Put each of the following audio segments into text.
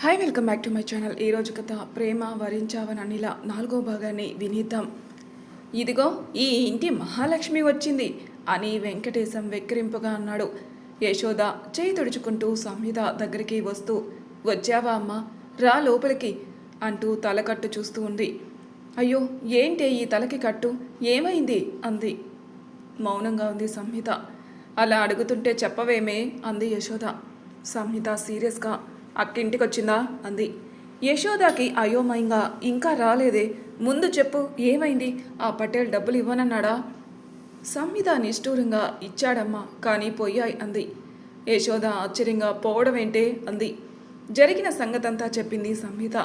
Hi welcome back to my channel ఈరోజు కథ ప్రేమ వరించావని అనిల నాలుగో భాగాన్ని వినిద్దాం. ఇదిగో ఈ ఇంటి మహాలక్ష్మి వచ్చింది అని వెంకటేశం వెక్కిరింపుగా అన్నాడు. యశోద చేయి తుడుచుకుంటూ సంహిత దగ్గరికి వస్తూ వచ్చావా అమ్మా? రా లోపలికి అంటూ తలకట్టు చూస్తూ ఉంది. అయ్యో ఏంటే ఈ తలకి కట్టు? ఏమైంది? అంది. మౌనంగా ఉంది సంహిత. అలా అడుగుతుంటే చెప్పవేమే అంది యశోద. సంహిత సీరియస్గా అక్కింటికి వచ్చిందా అంది. యశోదకి అయోమయంగా ఇంకా రాలేదే. ముందు చెప్పు ఏమైంది? ఆ పటేల్ డబ్బులు ఇవ్వనన్నాడా? సంహిత నిష్ఠూరంగా ఇచ్చాడమ్మా కానీ పోయాయి అంది. యశోద ఆశ్చర్యంగా పోవడమేంటే? అంది. జరిగిన సంగతంతా చెప్పింది సంహిత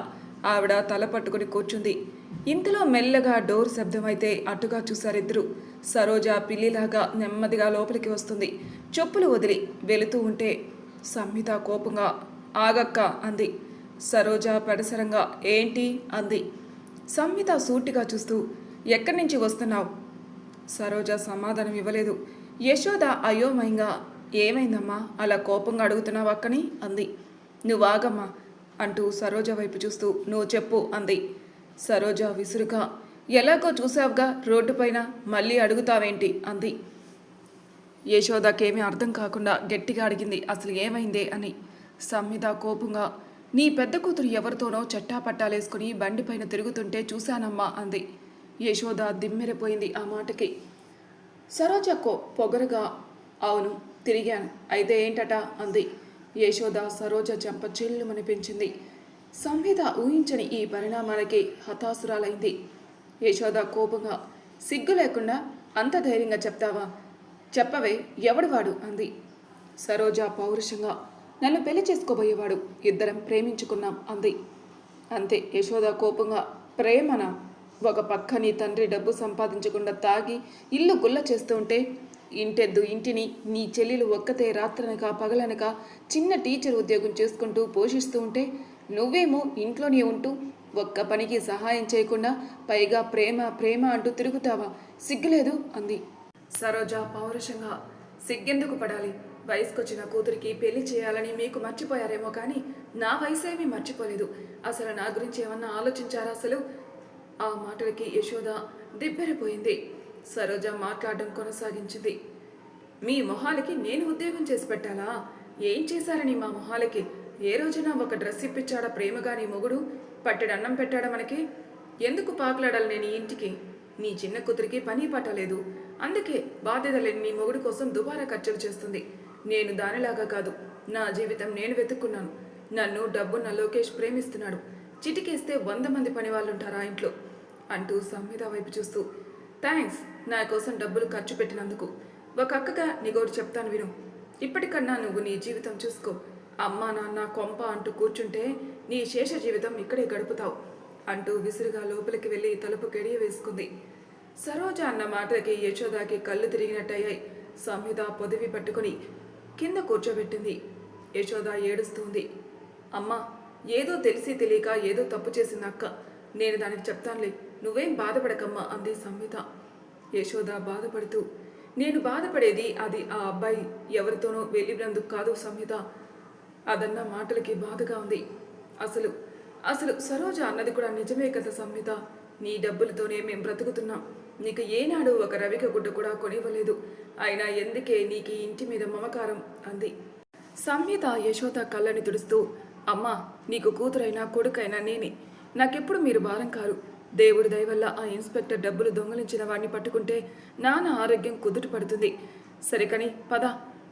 ఆవిడ తల పట్టుకుని కూర్చుంది. ఇంతలో మెల్లగా డోర్ శబ్దమైతే అటుగా చూశారిద్దరు. సరోజ పిల్లిలాగా నెమ్మదిగా లోపలికి వస్తుంది. చెప్పులు వదిలి వెళుతూ ఉంటే సంహిత కోపంగా ఆగక్క అంది. సరోజ పెడసరంగా ఏంటి అంది. సంహిత సూటిగా చూస్తూ ఎక్కడి నుంచి వస్తున్నావు? సరోజ సమాధానం ఇవ్వలేదు. యశోద అయోమయంగా ఏమైందమ్మా? అలా కోపంగా అడుగుతున్నావు అక్కని? అంది. నువ్వు ఆగమ్మా అంటూ సరోజ వైపు చూస్తూ నువ్వు చెప్పు అంది. సరోజ విసురుగా ఎలాగో చూసావుగా రోడ్డుపైన మళ్ళీ అడుగుతావేంటి? అంది. యశోదకేమీ అర్థం కాకుండా గట్టిగా అడిగింది అసలు ఏమైందే అని. సంహిత కోపంగా నీ పెద్ద కూతురు ఎవరితోనో చట్టా పట్టాలేసుకుని బండిపైన తిరుగుతుంటే చూశానమ్మా అంది. యశోద దిమ్మెరపోయింది ఆ మాటకి. సరోజ కో పొగరుగా అవును తిరిగాను. అయితే ఏంటట? అంది. యశోద సరోజ చెంప చెల్లుమనిపించింది. సంహిత ఊహించని ఈ పరిణామాలకి హతాసురాలైంది యశోద కోపంగా సిగ్గు లేకుండా అంత ధైర్యంగా చెప్తావా? చెప్పవే ఎవడు వాడు? అంది. సరోజ పౌరుషంగా నన్ను పెళ్ళి చేసుకోబోయేవాడు. ఇద్దరం ప్రేమించుకున్నాం. అంది. అంతే. యశోద కోపంగా ప్రేమన? ఒక పక్క నీ తండ్రి డబ్బు సంపాదించకుండా తాగి ఇల్లు గుల్ల చేస్తూ ఉంటే ఇంటెద్దు ఇంటిని నీ చెల్లెలు ఒక్కతే రాత్రనక పగలనక చిన్న టీచర్ ఉద్యోగం చేసుకుంటూ పోషిస్తూ ఉంటే నువ్వేమో ఇంట్లోనే ఉంటూ ఒక్క పనికి సహాయం చేయకుండా పైగా ప్రేమ ప్రేమ అంటూ తిరుగుతావా? సిగ్గులేదు? అంది. సరోజ పౌరుషంగా. సిగ్గెందుకు పడాలి? వయసుకొచ్చిన కూతురికి పెళ్ళి చేయాలని మీకు మర్చిపోయారేమో కానీ నా వయసేమీ మర్చిపోలేదు. అసలు నా గురించి ఏమన్నా ఆలోచించారా అసలు? ఆ మాటలకి యశోద దిబ్బెరిపోయింది. సరోజ మాట్లాడడం కొనసాగించింది. మీ మొహాలకి నేను ఉద్యోగం చేసి పెట్టాలా? ఏం చేశారని మా మొహాలకి? ఏ రోజున ఒక డ్రెస్ ఇప్పించాడా ప్రేమగా నీ మొగుడు? పట్టెడు అన్నం పెట్టాడా మనకి? ఎందుకు పాకులాడాలి నేను ఇంటికి? నీ చిన్న కూతురికి పని పట్టలేదు అందుకే బాధ్యత లేని నీ మొగుడు కోసం దుబారా ఖర్చులు చేస్తుంది. నేను దానిలాగా కాదు. నా జీవితం నేను వెతుక్కున్నాను. నన్ను డబ్బున్న లోకేష్ ప్రేమిస్తున్నాడు. చిటికేస్తే వంద మంది పని వాళ్ళుంటారా ఇంట్లో? అంటూ సంహిత వైపు చూస్తూ థ్యాంక్స్ నా కోసం డబ్బులు ఖర్చు పెట్టినందుకు. ఒక అక్కగా నీకోటి చెప్తాను విను. ఇప్పటికన్నా నువ్వు నీ జీవితం చూసుకో. అమ్మా నాన్న కొంప అంటూ కూర్చుంటే నీ శేష జీవితం ఇక్కడే గడుపుతావు అంటూ విసురుగా లోపలికి వెళ్ళి తలుపు కెడియ వేసుకుంది. సరోజ అన్న మాటలకి యశోదాకి కళ్ళు తిరిగినట్టయ్యాయి. సంహిత పొదివి పట్టుకుని కింద కూర్చోబెట్టింది. యశోద ఏడుస్తుంది. అమ్మా ఏదో తెలిసి తెలియక ఏదో తప్పు చేసింది అక్క. నేను దానికి చెప్తానులే. నువ్వేం బాధపడకమ్మా అంది సంహిత. యశోద బాధపడుతూ నేను బాధపడేది అది ఆ అబ్బాయి ఎవరితోనో వెళ్ళినందుకు కాదు సంహిత. అదన్న మాటలకి బాధగా ఉంది. అసలు అసలు సరోజ అన్నది కూడా నిజమే కదా సంహిత? నీ డబ్బులతోనే మేం బ్రతుకుతున్నాం. నీకు ఏనాడు ఒక రవిక గుడ్డ కూడా కొనివ్వలేదు. అయినా ఎందుకే నీకు ఇంటి మీద మమకారం? అంది. సంహిత యశోద కళ్ళని తుడుస్తూ అమ్మా నీకు కూతురైనా కొడుకైనా నేనే. నాకెప్పుడు మీరు భారం కారు? దేవుడి దయవల్ల ఆ ఇన్స్పెక్టర్ డబ్బులు దొంగలించిన వాడిని పట్టుకుంటే నాన్న ఆరోగ్యం కుదుట పడుతుంది. సరే కానీ పద.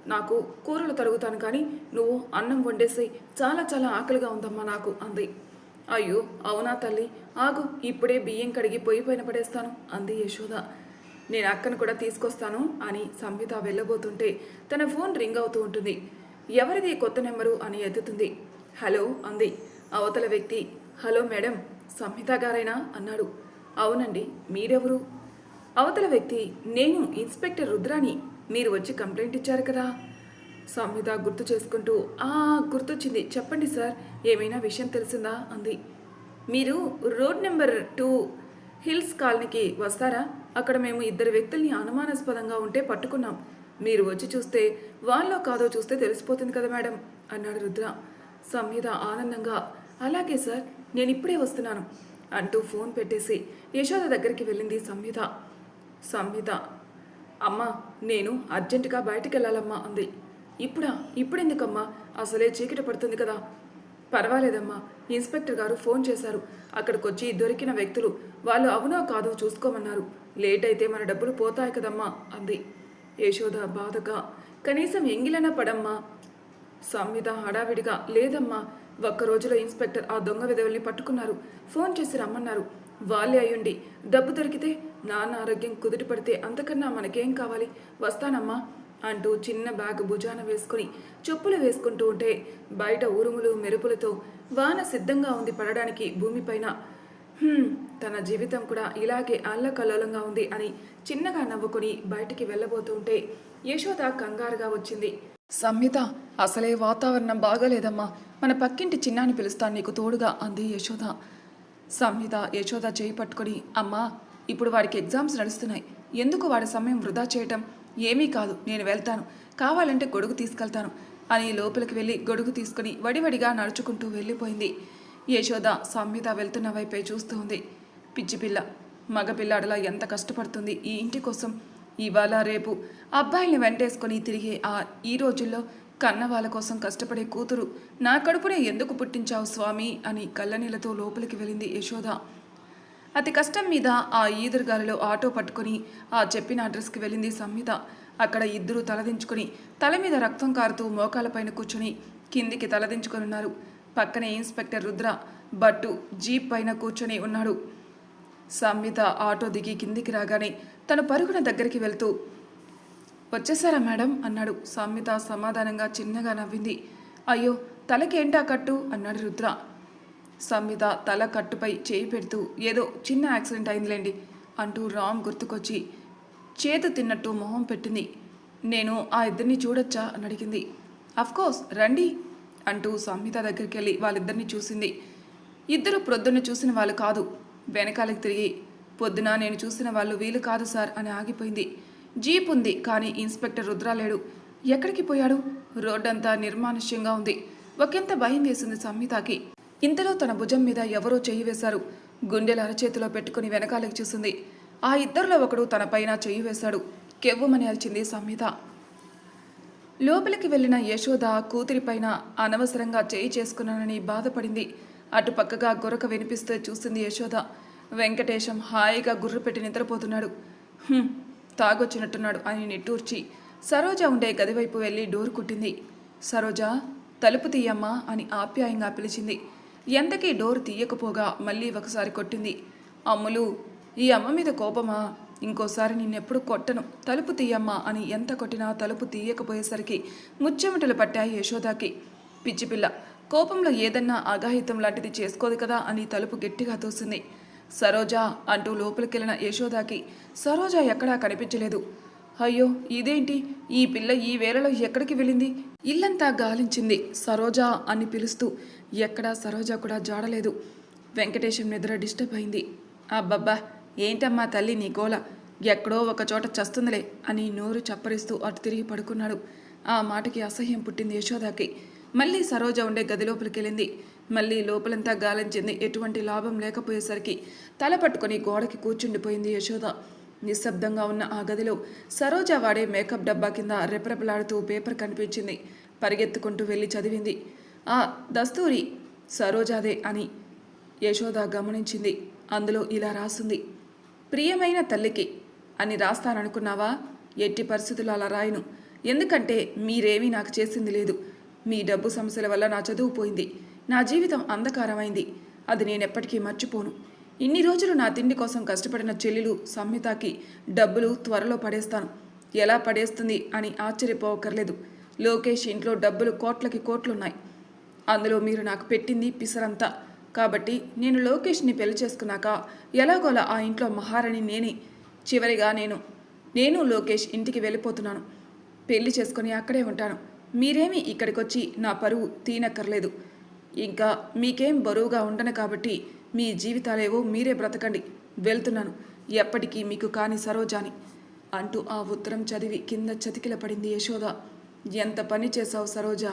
నాకు కూరలు తరుగుతాను కానీ నువ్వు అన్నం వండేసి చాలా చాలా ఆకలిగా ఉందమ్మా నాకు అంది. అయ్యో అవునా తల్లి? ఆగు ఇప్పుడే బియ్యం కడిగి పొయ్యి పైన పడేస్తాను అంది యశోద. నేను అక్కను కూడా తీసుకొస్తాను అని సంహిత వెళ్ళబోతుంటే తన ఫోన్ రింగ్ అవుతూ ఉంటుంది. ఎవరిది కొత్త నెంబరు అని ఎత్తుతుంది. హలో అంది. అవతల వ్యక్తి హలో మేడం సంహిత గారైనా? అన్నాడు. అవునండి మీరెవరు? అవతల వ్యక్తి నేను ఇన్స్పెక్టర్ రుద్రాని మీరు వచ్చి కంప్లైంట్ ఇచ్చారు కదా? సంహిత గుర్తు చేసుకుంటూ ఆ గుర్తొచ్చింది. చెప్పండి సార్ ఏమైనా విషయం తెలిసిందా? అంది. మీరు రోడ్ నెంబర్ టూ హిల్స్ కాలనీకి వస్తారా? అక్కడ మేము ఇద్దరు వ్యక్తుల్ని అనుమానాస్పదంగా ఉంటే పట్టుకున్నాం. మీరు వచ్చి చూస్తే వాళ్ళో కాదో చూస్తే తెలిసిపోతుంది కదా మేడం అన్నాడు రుద్ర. సంహిత ఆనందంగా అలాగే సార్ నేను ఇప్పుడే వస్తున్నాను అంటూ ఫోన్ పెట్టేసి యశోద దగ్గరికి వెళ్ళింది సంహిత సంహిత అమ్మా నేను అర్జెంటుగా బయటికి వెళ్ళాలమ్మా అంది. ఇప్పుడా? ఇప్పుడెందుకమ్మా? అసలే చీకటి పడుతుంది కదా. పర్వాలేదమ్మా. ఇన్స్పెక్టర్ గారు ఫోన్ చేశారు. అక్కడికొచ్చి దొరికిన వ్యక్తులు వాళ్ళు అవునో కాదో చూసుకోమన్నారు. లేట్ అయితే మన డబ్బులు పోతాయి కదమ్మా అంది. యశోద బాధగా కనీసం ఎంగిలన పడమ్మా. సంవిత హడావిడిగా లేదమ్మా. ఒక్క రోజులో ఇన్స్పెక్టర్ ఆ దొంగ విధవల్ని పట్టుకున్నారు. ఫోన్ చేసి రమ్మన్నారు. వాళ్ళే అయ్యుండి డబ్బు దొరికితే నాన్న ఆరోగ్యం కుదుటి పడితే అంతకన్నా మనకేం కావాలి? వస్తానమ్మా. అంటూ చిన్న బ్యాగ్ భుజాన వేసుకుని చెప్పులు వేసుకుంటూ ఉంటే బయట ఉరుములు మెరుపులతో వాన సిద్ధంగా ఉంది పడడానికి భూమిపైన. తన జీవితం కూడా ఇలాగే అల్లకల్లోలంగా ఉంది అని చిన్నగా నవ్వుకొని బయటికి వెళ్ళబోతుంటే యశోద కంగారుగా వచ్చింది. సంహిత అసలే వాతావరణం బాగాలేదమ్మా. మన పక్కింటి చిన్నాని పిలుస్తాను నీకు తోడుగా అంది యశోద. సంహిత యశోద చేయి పట్టుకొని అమ్మా ఇప్పుడు వాడికి ఎగ్జామ్స్ నడుస్తున్నాయి. ఎందుకు వాడి సమయం వృధా చేయటం? ఏమీ కాదు నేను వెళ్తాను. కావాలంటే గొడుగు తీసుకెళ్తాను అని లోపలికి వెళ్ళి గొడుగు తీసుకుని వడివడిగా నడుచుకుంటూ వెళ్ళిపోయింది. యశోద సంహిత వెళ్తున్న వైపే చూస్తూ ఉంది. పిచ్చిపిల్ల మగపిల్లాడలా ఎంత కష్టపడుతుంది ఈ ఇంటి కోసం. ఇవాళ రేపు అబ్బాయిల్ని వెంటేసుకొని తిరిగే ఆ ఈ రోజుల్లో కన్న వాళ్ళ కోసం కష్టపడే కూతురు నా కడుపునే ఎందుకు పుట్టించావు స్వామి అని కళ్ళనీళ్ళతో లోపలికి వెళ్ళింది యశోద. అతి కష్టం మీద ఆ ఈదురుగాలిలో ఆటో పట్టుకొని ఆ చెప్పిన అడ్రస్కి వెళ్ళింది సంహిత అక్కడ ఇద్దరు తలదించుకుని తల మీద రక్తం కారుతూ మోకాలపైన కూర్చుని కిందికి తలదించుకొనున్నారు పక్కనే ఇన్స్పెక్టర్ రుద్ర బట్టు జీప్ పైన కూర్చొని ఉన్నాడు. సంహిత ఆటో దిగి కిందికి రాగానే తను పరుగున దగ్గరికి వెళ్తూ వచ్చేసారా మేడం? అన్నాడు. సంహిత సమాధానంగా చిన్నగా నవ్వింది. అయ్యో తలకేంటా కట్టు? అన్నాడు రుద్ర. సంహిత తల కట్టుపై చేయి పెడుతూ ఏదో చిన్న యాక్సిడెంట్ అయిందిలేండి అంటూ రామ్ గుర్తుకొచ్చి చేతు తిన్నట్టు మొహం పెట్టింది. నేను ఆ ఇద్దరిని చూడొచ్చా? అని అడిగింది. అఫ్కోర్స్ రండి అంటూ సంహిత దగ్గరికి వెళ్ళి వాళ్ళిద్దరిని చూసింది. ఇద్దరు ప్రొద్దున చూసిన వాళ్ళు కాదు వెనకాలకి తిరిగి పొద్దున నేను చూసిన వాళ్ళు వీలు కాదు సార్ అని ఆగిపోయింది. జీప్ ఉంది కానీ ఇన్స్పెక్టర్ రుద్ర లేడు. ఎక్కడికి పోయాడు? రోడ్డంతా నిర్మానుష్యంగా ఉంది. ఒకంత భయం వేసింది సంహితకి ఇంతలో తన భుజం మీద ఎవరో చెయ్యి వేశారు. గుండెల అరచేతిలో పెట్టుకుని వెనకాలకి చూసింది. ఆ ఇద్దరిలో ఒకడు తన పైన చెయ్యి వేశాడు. కెవ్వమని అరిచింది సంహిత లోపలికి వెళ్ళిన యశోద కూతురిపైన అనవసరంగా చేయి చేసుకున్నానని బాధపడింది. అటుపక్కగా గొరక గురక వినిపిస్తే చూసింది యశోద. వెంకటేశం హాయిగా గుర్రు పెట్టి నిద్రపోతున్నాడు. తాగొచ్చినట్టున్నాడు అని నిట్టూర్చి సరోజ ఉండే గదివైపు వెళ్ళి డోర్ కుట్టింది. సరోజ తలుపు తీయమ్మా అని ఆప్యాయంగా పిలిచింది. ఎంతకీ డోర్ తీయకపోగా మళ్ళీ ఒకసారి కొట్టింది. అమ్ములు ఈ అమ్మ మీద కోపమా? ఇంకోసారి నిన్నెప్పుడు కొట్టను. తలుపు తీయమ్మా అని ఎంత కొట్టినా తలుపు తీయకపోయేసరికి ముచ్చెమటలు పట్టాయి యశోదాకి. పిచ్చిపిల్ల కోపంలో ఏదన్నా అఘాయితం లాంటిది చేసుకోదు కదా అని తలుపు గట్టిగా తోసింది. సరోజా అంటూ లోపలికెళ్ళిన యశోదాకి సరోజా ఎక్కడా కనిపించలేదు. అయ్యో ఇదేంటి? ఈ పిల్ల ఈ వేళలో ఎక్కడికి వెళ్ళింది? ఇల్లంతా గాలించింది సరోజా అని పిలుస్తూ. ఎక్కడా సరోజా కూడా జాడలేదు. వెంకటేశం నిద్ర డిస్టర్బ్ అయింది. అబ్బబ్బా ఏంటమ్మా తల్లి నీ గోల? ఎక్కడో ఒక చోట చస్తుందిలే అని నోరు చప్పరిస్తూ అటు తిరిగి పడుకున్నాడు. ఆ మాటకి అసహ్యం పుట్టింది యశోదాకి. మళ్ళీ సరోజ ఉండే గది లోపలికి వెళ్ళింది మళ్ళీ లోపలంతా గాలించింది. ఎటువంటి లాభం లేకపోయేసరికి తల పట్టుకొని గోడకి కూర్చుండిపోయింది యశోద. నిశ్శబ్దంగా ఉన్న ఆ గదిలో సరోజ వాడే మేకప్ డబ్బా కింద రెపరెపలాడుతూ పేపర్ కనిపించింది. పరిగెత్తుకుంటూ వెళ్ళి చదివింది. ఆ దస్తూరి సరోజాదే అని యశోద గమనించింది. అందులో ఇలా రాసింది. ప్రియమైన తల్లికి అని రాస్తాననుకున్నావా? ఎట్టి పరిస్థితులు అలా రాయను. ఎందుకంటే మీరేమీ నాకు చేసింది లేదు. మీ డబ్బు సమస్యల వల్ల నా చదువు పోయింది. నా జీవితం అంధకారమైంది. అది నేనెప్పటికీ మర్చిపోను. ఇన్ని రోజులు నా తిండి కోసం కష్టపడిన చెల్లెలు సంహితకి డబ్బులు త్వరలో పడేస్తాను. ఎలా పడేస్తుంది అని ఆశ్చర్యపోవక్కర్లేదు లోకేష్ ఇంట్లో డబ్బులు కోట్లకి కోట్లున్నాయి. అందులో మీరు నాకు పెట్టింది పిసరంతా. కాబట్టి నేను లోకేష్ని పెళ్ళి చేసుకున్నాక ఎలాగోలా ఆ ఇంట్లో మహారాణి నేనే. చివరిగా నేను నేను లోకేష్ ఇంటికి వెళ్ళిపోతున్నాను. పెళ్ళి చేసుకుని అక్కడే ఉంటాను. మీరేమీ ఇక్కడికి వచ్చి నా పరువు తీనక్కర్లేదు. ఇంకా మీకేం బరువుగా ఉండను కాబట్టి మీ జీవితాలేవో మీరే బ్రతకండి. వెళ్తున్నాను. ఎప్పటికీ మీకు కాని సరోజాని. అంటూ ఆ ఉత్తరం చదివి కింద చతికిల పడింది యశోద. ఎంత పని చేశావు సరోజ?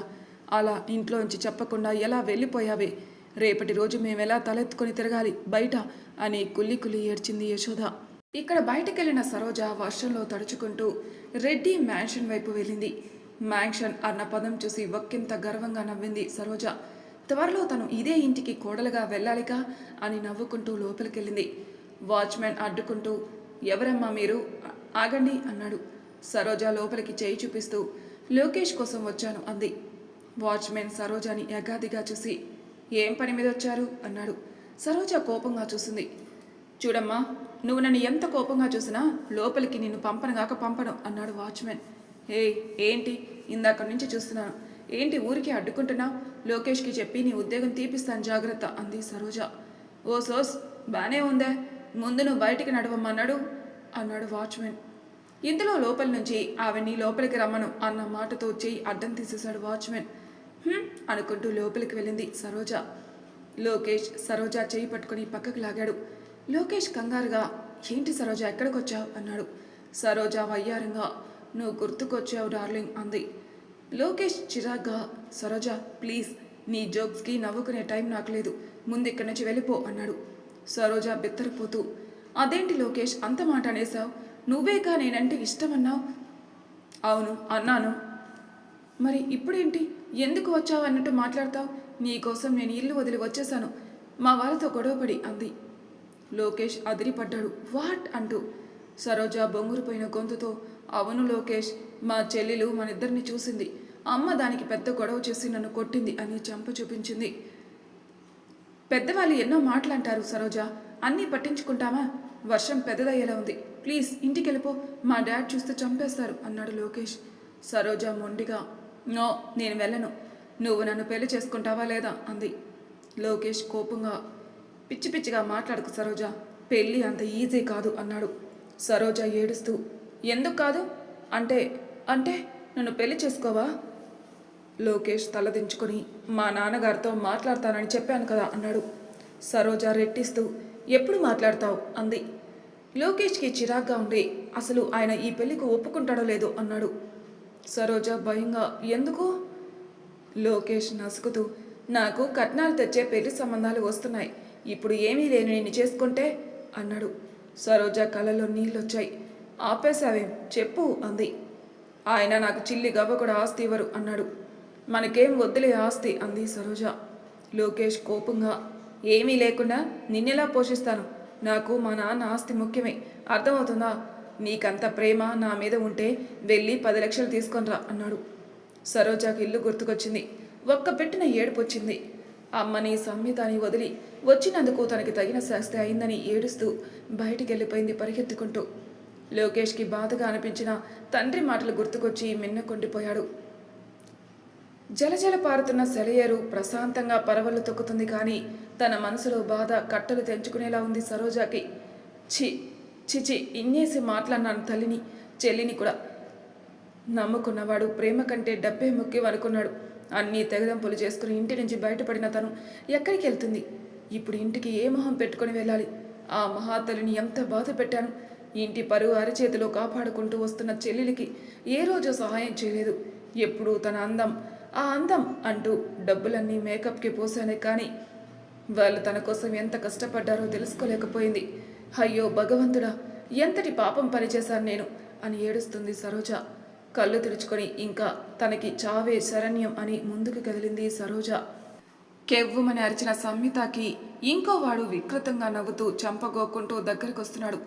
అలా ఇంట్లోంచి చెప్పకుండా ఎలా వెళ్ళిపోయావే? రేపటి రోజు మేమెలా తలెత్తుకొని తిరగాలి? బయట? అని కుల్లి కుల్లి ఏడ్చింది యశోద. ఇక్కడ బయటకెళ్ళిన సరోజ వర్షంలో తడుచుకుంటూ రెడ్డి మ్యాన్షన్ వైపు వెళ్ళింది. మ్యాన్షన్ అన్న పదం చూసి ఒక్కింత గర్వంగా నవ్వింది సరోజ. త్వరలో తను ఇదే ఇంటికి కోడలుగా వెళ్ళాలిగా అని నవ్వుకుంటూ లోపలికెళ్ళింది. వాచ్మెన్ అడ్డుకుంటూ ఎవరమ్మా మీరు? ఆగండి అన్నాడు. సరోజ లోపలికి చేయి చూపిస్తూ లోకేష్ కోసం వచ్చాను అంది. వాచ్మెన్ సరోజాని యగాదిగా చూసి ఏం పని మీద వచ్చారు? అన్నాడు. సరోజ కోపంగా చూసింది. చూడమ్మా నువ్వు నన్ను ఎంత కోపంగా చూసినా లోపలికి నిన్ను పంపనగాక పంపను అన్నాడు వాచ్మెన్ ఏ ఏంటి? ఇందాక నుంచి చూస్తున్నాను. ఏంటి ఊరికి అడ్డుకుంటున్నావు? లోకేష్కి చెప్పి నీ ఉద్యోగం తీపిస్తాను జాగ్రత్త అంది సరోజ. ఓ సోస్ బానే ఉందే. ముందు నువ్వు బయటికి నడవమన్నాడు అన్నాడు వాచ్మెన్. ఇంతలో లోపల నుంచి ఆవిడ్ని లోపలికి రమ్మను అన్న మాటతో చెయ్యి అడ్డం తీసేశాడు వాచ్మెన్. అనుకుంటూ లోపలికి వెళ్ళింది సరోజ. లోకేష్ సరోజ చేయి పట్టుకుని పక్కకు లాగాడు. లోకేష్ కంగారుగా ఏంటి సరోజ ఎక్కడికొచ్చావు? అన్నాడు. సరోజ వయ్యారంగా నువ్వు గుర్తుకొచ్చావు డార్లింగ్ అంది. లోకేష్ చిరాగ్గా సరోజ ప్లీజ్ నీ జోక్స్కి నవ్వుకునే టైం నాకు లేదు. ముందు ఇక్కడి నుంచి వెళ్ళిపో అన్నాడు. సరోజ బిత్తరపోతూ అదేంటి లోకేష్ అంత మాట అనేసావు నువ్వేగా నేనంటే ఇష్టమన్నావు? అవును అన్నాను. మరి ఇప్పుడేంటి? ఎందుకు వచ్చావు అన్నట్టు మాట్లాడతావు? నీకోసం నేను ఇల్లు వదిలి వచ్చేసాను మా వాళ్ళతో గొడవపడి అంది. లోకేష్ అదిరిపడ్డాడు. వాట్? అంటూ సరోజ బొంగురుపోయిన గొంతుతో అవును లోకేష్ మా చెల్లెలు మనిద్దరిని చూసింది. అమ్మ దానికి పెద్ద గొడవ చేసి నన్ను కొట్టింది అని చంప చూపించింది. పెద్దవాళ్ళు ఎన్నో మాటలంటారు సరోజ. అన్నీ పట్టించుకుంటామా వర్షం పెద్దదయ్యేలా ఉంది. ప్లీజ్ ఇంటికి వెళ్ళిపో మా డాడ్ చూస్తే చంపేస్తారు అన్నాడు లోకేష్. సరోజ మొండిగా నో నేను వెళ్ళను. నువ్వు నన్ను పెళ్ళి చేసుకుంటావా లేదా? అంది. లోకేష్ కోపంగా పిచ్చి పిచ్చిగా మాట్లాడుకు సరోజ. పెళ్ళి అంత ఈజీ కాదు అన్నాడు. సరోజ ఏడుస్తూ ఎందుకు కాదు? అంటే అంటే నన్ను పెళ్ళి చేసుకోవా? లోకేష్ తలదించుకొని మా నాన్నగారితో మాట్లాడతానని చెప్పాను కదా అన్నాడు. సరోజ రెట్టిస్తూ ఎప్పుడు మాట్లాడతావు? అంది. లోకేష్కి చిరాగ్గా ఉండి అసలు ఆయన ఈ పెళ్ళికి ఒప్పుకుంటాడో లేదో? అన్నాడు. సరోజ భయంగా ఎందుకు? లోకేష్ నసుకుతూ నాకు కట్నాలు తెచ్చే పెళ్ళి సంబంధాలు వస్తున్నాయి. ఇప్పుడు ఏమీ లేని నిన్ను చేసుకుంటే? అన్నాడు. సరోజ కళ్ళలో నీళ్ళొచ్చాయి. ఆపేశావేం చెప్పు అంది. ఆయన నాకు చిల్లి గవ్వ కూడా ఆస్తి ఇవ్వరు అన్నాడు. మనకేం వద్దులే ఆస్తి అంది సరోజ. లోకేష్ కోపంగా ఏమీ లేకుండా నిన్నెలా పోషిస్తాను? నాకు మా నాన్న ఆస్తి ముఖ్యమే. అర్థమవుతుందా? నీకంత ప్రేమ నా మీద ఉంటే వెళ్ళి పది లక్షలు తీసుకొనిరా అన్నాడు. సరోజాకి ఇల్లు గుర్తుకొచ్చింది. ఒక్క పెట్టిన ఏడుపు వచ్చింది. అమ్మని సంహితని వదిలి వచ్చినందుకు తనకి తగిన శాస్తి అయిందని ఏడుస్తూ బయటికి వెళ్ళిపోయింది పరిగెత్తుకుంటూ. లోకేష్కి బాధగా అనిపించిన తండ్రి మాటలు గుర్తుకొచ్చి మిన్నకొండిపోయాడు జలజల పారుతున్న సెలయేరు ప్రశాంతంగా పరవలు తొక్కుతుంది కానీ తన మనసులో బాధ కట్టలు తెంచుకునేలా ఉంది సరోజాకి. చి చిచి ఇన్నేసి మాట్లాడినాను తల్లిని చెల్లిని కూడా. నమ్ముకున్నవాడు ప్రేమ కంటే డబ్బే ముఖ్యం అనుకున్నాడు. అన్నీ తెగదంపులు చేసుకుని ఇంటి నుంచి బయటపడిన తను ఎక్కడికి వెళ్తుంది? ఇప్పుడు ఇంటికి ఏ మొహం పెట్టుకొని వెళ్ళాలి? ఆ మహాతల్లిని ఎంత బాధ పెట్టాను? ఇంటి పరువు అరిచేతిలో కాపాడుకుంటూ వస్తున్న చెల్లెలికి ఏ రోజు సహాయం చేయలేదు. ఎప్పుడూ తన అందం ఆ అందం అంటూ డబ్బులన్నీ మేకప్కి పోసానే కానీ వాళ్ళు తన కోసం ఎంత కష్టపడ్డారో తెలుసుకోలేకపోయింది. అయ్యో భగవంతుడా ఎంతటి పాపం పనిచేశాను నేను అని ఏడుస్తుంది సరోజ. కళ్ళు తెరుచుకొని ఇంకా తనకి చావే శరణ్యం అని ముందుకు కదిలింది సరోజ. కెవ్వుమని అరిచిన సంహితకి ఇంకో వాడు వికృతంగా నవ్వుతూ చంపగోక్కుంటూ దగ్గరికి వస్తున్నాడు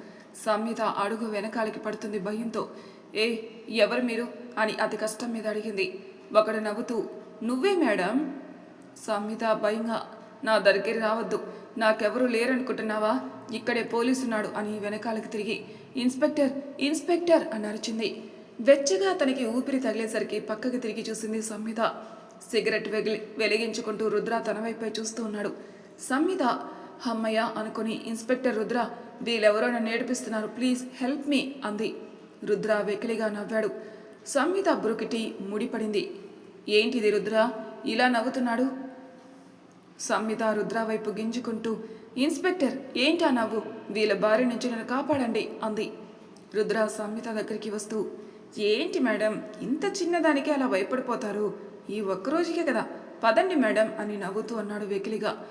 సంహిత అడుగు వెనకాలికి పడుతుంది భయంతో. ఏ ఎవరు మీరు? అని అతి కష్టం మీద అడిగింది. ఒకడు నవ్వుతూ నువ్వే మేడం? సంహిత భయంగా నా దగ్గరికి రావద్దు. నాకెవరూ లేరనుకుంటున్నావా? ఇక్కడే పోలీసున్నాడు అని వెనకాలకి తిరిగి. ఇన్స్పెక్టర్ ఇన్స్పెక్టర్ అని అరిచింది వెచ్చగా తనకి ఊపిరి తగిలేసరికి పక్కకి తిరిగి చూసింది సంహిత సిగరెట్ వెగిలి వెలిగించుకుంటూ రుద్ర తన వైపే చూస్తూ ఉన్నాడు. సంహిత అమ్మయ్య అనుకుని ఇన్స్పెక్టర్ రుద్ర వీళ్ళెవరో నన్ను ఏడిపిస్తున్నారు ప్లీజ్ హెల్ప్ మీ అంది. రుద్ర వెకిలిగా నవ్వాడు. సంహిత బురుకిటి ముడిపడింది. ఏంటిది రుద్ర? ఇలా నవ్వుతున్నాడు? సంహిత రుద్ర వైపు గింజుకుంటూ ఇన్స్పెక్టర్ ఏంటా నవ్వు? వీళ్ళ భార్య నుంచి నన్ను కాపాడండి అంది. రుద్ర సంహిత దగ్గరికి వస్తూ ఏంటి మేడం ఇంత చిన్నదానికి అలా భయపడిపోతారు? ఈ ఒక్కరోజుకే కదా. పదండి మేడం అని నవ్వుతూ అన్నాడు వెకిలిగా.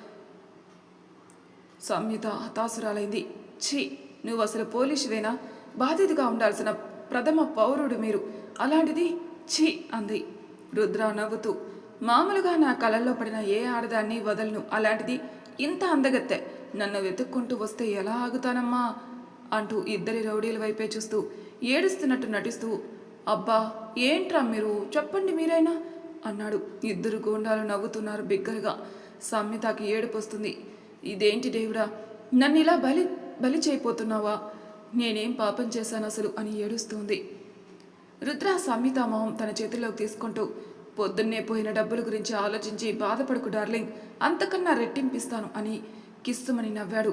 సంహిత హతాసురాలైంది ఛీ నువ్వు అసలు పోలీసువేనా? బాధితుగా ఉండాల్సిన ప్రథమ పౌరుడు మీరు. అలాంటిది ఛీ అంది. రుద్ర నవ్వుతూ మామూలుగా నా కళల్లో పడిన ఏ ఆడదాన్ని వదలను? అలాంటిది ఇంత అందగత్తె నన్ను వెతుక్కుంటూ వస్తే ఎలా ఆగుతానమ్మా? అంటూ ఇద్దరి రౌడీల వైపే చూస్తూ ఏడుస్తున్నట్టు నటిస్తూ అబ్బా ఏంట్రా మీరు? చెప్పండి మీరైనా అన్నాడు. ఇద్దరు గోండాలు నవ్వుతున్నారు బిగ్గరగా. సమ్మితకి ఏడుపు వస్తుంది ఇదేంటి దేవుడా? నన్ను ఇలా బలి బలి చేయపోతున్నావా నేనేం పాపం చేశాను అసలు అని ఏడుస్తుంది. రుద్ర సంహిత మొహం తన చేతిలోకి తీసుకుంటూ పొద్దున్నే పోయిన డబ్బుల గురించి ఆలోచించి బాధపడకు డార్లింగ్ అంతకన్నా రెట్టింపిస్తాను అని కిస్సుమని నవ్వాడు.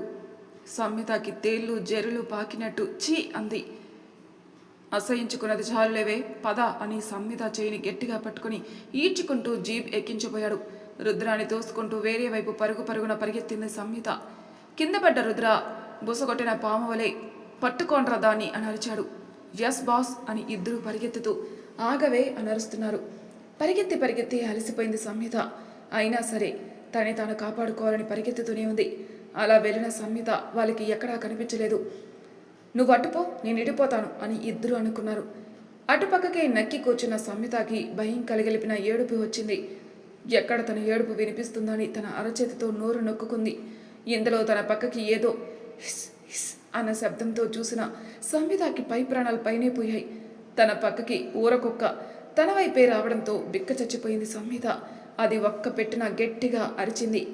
సంహితకి తేళ్ళు జెరులు పాకినట్టు చీ అంది. అసహించుకున్నది చాలులేవే పద అని సంహిత చేయిని గట్టిగా పట్టుకుని ఈడ్చుకుంటూ జీప్ ఎక్కించిపోయాడు. రుద్రాన్ని తోసుకుంటూ వేరే వైపు పరుగు పరుగున పరిగెత్తింది సంహిత. కింద పడ్డ రుద్ర బుసగొట్టిన పాము వలె పట్టుకోండ్రా దాన్ని అని అరిచాడు. ఎస్ బాస్ అని ఇద్దరు పరిగెత్తుతూ ఆగవే అని అరుస్తున్నారు. పరిగెత్తి పరిగెత్తి అలసిపోయింది సంహిత. అయినా సరే తనే తాను కాపాడుకోవాలని పరిగెత్తుతూనే ఉంది. అలా వెళ్ళిన సంహిత వాళ్ళకి ఎక్కడా కనిపించలేదు. నువ్వు అటుపో నేను ఇడిపోతాను అని ఇద్దరు అనుకున్నారు. అటుపక్కకే నక్కి కూర్చున్న సంహితకి భయం కలిగలిపిన ఏడుపు వచ్చింది. ఎక్కడ తన ఏడుపు వినిపిస్తుందని తన అరచేతితో నోరు నొక్కుకుంది. ఇందులో తన పక్కకి ఏదో హిస్ హిస్ అన్న శబ్దంతో చూసిన సంహితకి పై ప్రాణాలు పైనే పోయాయి. తన పక్కకి ఊరకొక్క తన వైపే రావడంతో బిక్క చచ్చిపోయింది సంహిత అది ఒక్క పెట్టిన గట్టిగా అరిచింది.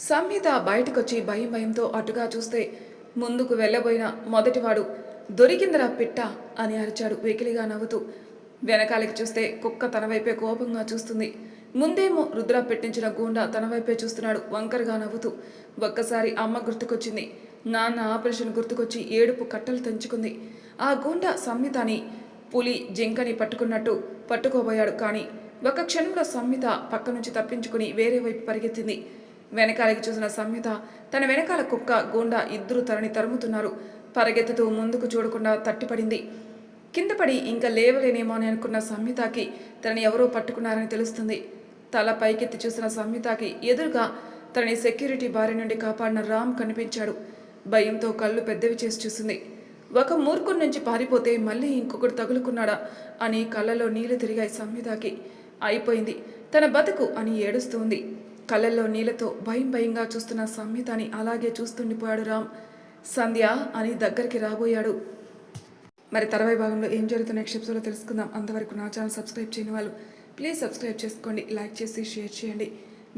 సంహిత బయటకొచ్చి భయం భయంతో అటుగా చూస్తే ముందుకు వెళ్ళబోయిన మొదటివాడు దొరికిందిరా పిట్ట అని అరిచాడు వెకిలిగా నవ్వుతూ. వెనకాలకి చూస్తే కుక్క తన వైపే కోపంగా చూస్తుంది. ముందేమో రుద్ర పెట్టించిన గూండా తన వైపే చూస్తున్నాడు వంకరగా నవ్వుతూ. ఒక్కసారి అమ్మ గుర్తుకొచ్చింది. నాన్న ఆపరేషన్ గుర్తుకొచ్చి ఏడుపు కట్టలు తెంచుకుంది. ఆ గూండా సంహితని పులి జింకని పట్టుకున్నట్టు పట్టుకోబోయాడు కానీ ఒక క్షణంలో సంహిత పక్క నుంచి తప్పించుకుని వేరే వైపు పరిగెత్తింది. వెనకాలకి చూసిన సంహిత తన వెనకాల కుక్క గూండా ఇద్దరు తనని తరుముతున్నారు. పరిగెత్తుతూ ముందుకు చూడకుండా తట్టిపడింది. కింద పడి ఇంకా లేవలేనేమో అని అనుకున్న సంహితకి తనని ఎవరో పట్టుకున్నారని తెలుస్తుంది. తల పైకెత్తి చూసిన సంహితకి ఎదురుగా తనని సెక్యూరిటీ బారి నుండి కాపాడిన రామ్ కనిపించాడు. భయంతో కళ్ళు పెద్దవి చేసి చూసింది. ఒక మూర్ఖుడి నుంచి పారిపోతే మళ్ళీ ఇంకొకడు తగులుకున్నాడా అని కళ్ళలో నీళ్ళు తిరిగాయి సంహితకి అయిపోయింది. తన బతుకు అని ఏడుస్తుంది. కళ్ళల్లో నీళ్ళతో భయం భయంగా చూస్తున్న సంహితని అలాగే చూస్తుండిపోయాడు రామ్. సంధ్య అని దగ్గరికి రాబోయాడు. మరి తర్వాయి భాగంలో ఏం జరుగుతున్న నెక్స్ట్ ఎపిసోడ్లో తెలుసుకుందాం. అంతవరకు నా ఛానల్ సబ్స్క్రైబ్ చేయని వాళ్ళు ప్లీజ్ సబ్స్క్రైబ్ చేసుకోండి లైక్ చేసి షేర్ చేయండి.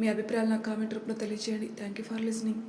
మీ అభిప్రాయాలు నా కామెంట్ రూపంలో తెలియజేయండి థ్యాంక్ యూ ఫర్ లిసనింగ్